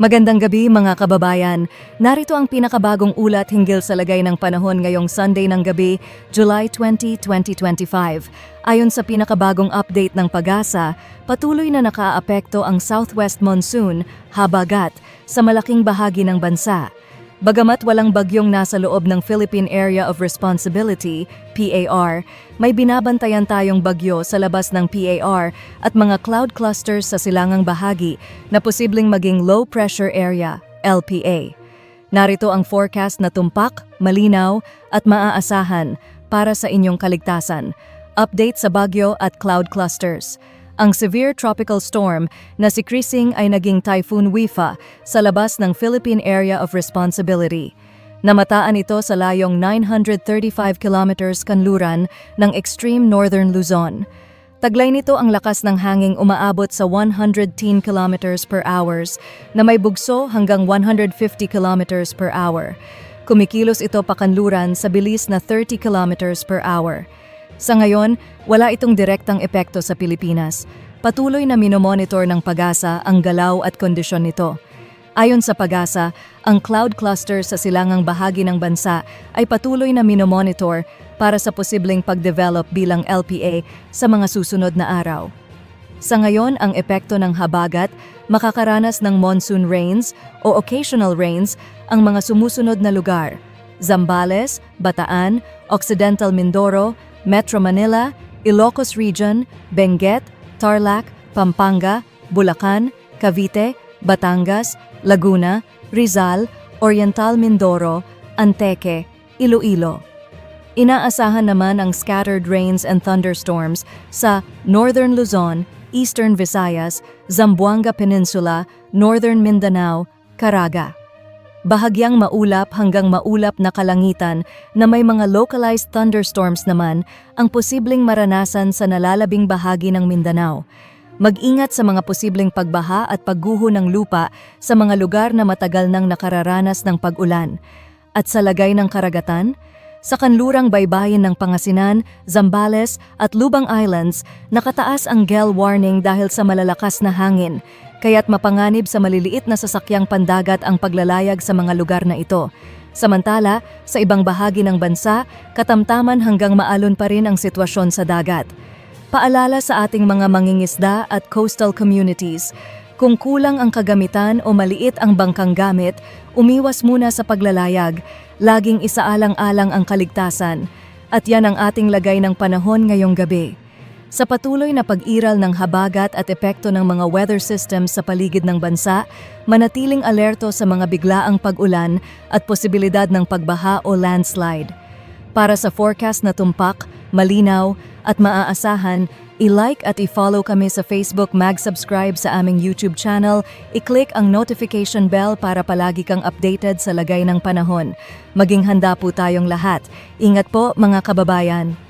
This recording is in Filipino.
Magandang gabi mga kababayan. Narito ang pinakabagong ulat hinggil sa lagay ng panahon ngayong Sunday ng gabi, July 20, 2025. Ayon sa pinakabagong update ng PAGASA, patuloy na nakaapekto ang southwest monsoon, habagat, sa malaking bahagi ng bansa. Bagamat walang bagyong nasa loob ng Philippine Area of Responsibility, PAR, may binabantayan tayong bagyo sa labas ng PAR at mga cloud clusters sa silangang bahagi na posibleng maging low pressure area, LPA. Narito ang forecast na tumpak, malinaw at maaasahan para sa inyong kaligtasan. Update sa bagyo at cloud clusters. Ang severe tropical storm na si Krising ay naging Typhoon Wifa sa labas ng Philippine Area of Responsibility. Namataan ito sa layong 935 kilometers kanluran ng extreme northern Luzon. Taglay nito ang lakas ng hanging umaabot sa 110 kilometers per hours na may bugso hanggang 150 kilometers per hour. Kumikilos ito pakanluran sa bilis na 30 kilometers per hour. Sa ngayon, wala itong direktang epekto sa Pilipinas. Patuloy na minomonitor ng PAGASA ang galaw at kondisyon nito. Ayon sa PAGASA, ang cloud cluster sa silangang bahagi ng bansa ay patuloy na minomonitor para sa posibleng pagdevelop bilang LPA sa mga susunod na araw. Sa ngayon, ang epekto ng habagat, makakaranas ng monsoon rains o occasional rains ang mga sumusunod na lugar. Zambales, Bataan, Occidental Mindoro, Metro Manila, Ilocos Region, Benguet, Tarlac, Pampanga, Bulacan, Cavite, Batangas, Laguna, Rizal, Oriental Mindoro, Anteque, Iloilo. Inaasahan naman ang scattered rains and thunderstorms sa Northern Luzon, Eastern Visayas, Zamboanga Peninsula, Northern Mindanao, Caraga. Bahagyang maulap hanggang maulap na kalangitan na may mga localized thunderstorms naman ang posibleng maranasan sa nalalabing bahagi ng Mindanao. Mag-ingat sa mga posibleng pagbaha at pagguho ng lupa sa mga lugar na matagal nang nakararanas ng pag-ulan. At sa lagay ng karagatan, sa kanlurang baybayin ng Pangasinan, Zambales at Lubang Islands, nakataas ang gale warning dahil sa malalakas na hangin, kaya't mapanganib sa maliliit na sasakyang pandagat ang paglalayag sa mga lugar na ito. Samantala, sa ibang bahagi ng bansa, katamtaman hanggang maalon pa rin ang sitwasyon sa dagat. Paalala sa ating mga mangingisda at coastal communities, kung kulang ang kagamitan o maliit ang bangkang gamit, umiwas muna sa paglalayag, laging isaalang-alang ang kaligtasan. At yan ang ating lagay ng panahon ngayong gabi. Sa patuloy na pag-iral ng habagat at epekto ng mga weather systems sa paligid ng bansa, manatiling alerto sa mga biglaang pag-ulan at posibilidad ng pagbaha o landslide. Para sa forecast na tumpak, malinaw at maaasahan, i-like at i-follow kami sa Facebook, mag-subscribe sa aming YouTube channel, i-click ang notification bell para palagi kang updated sa lagay ng panahon. Maging handa po tayong lahat. Ingat po mga kababayan.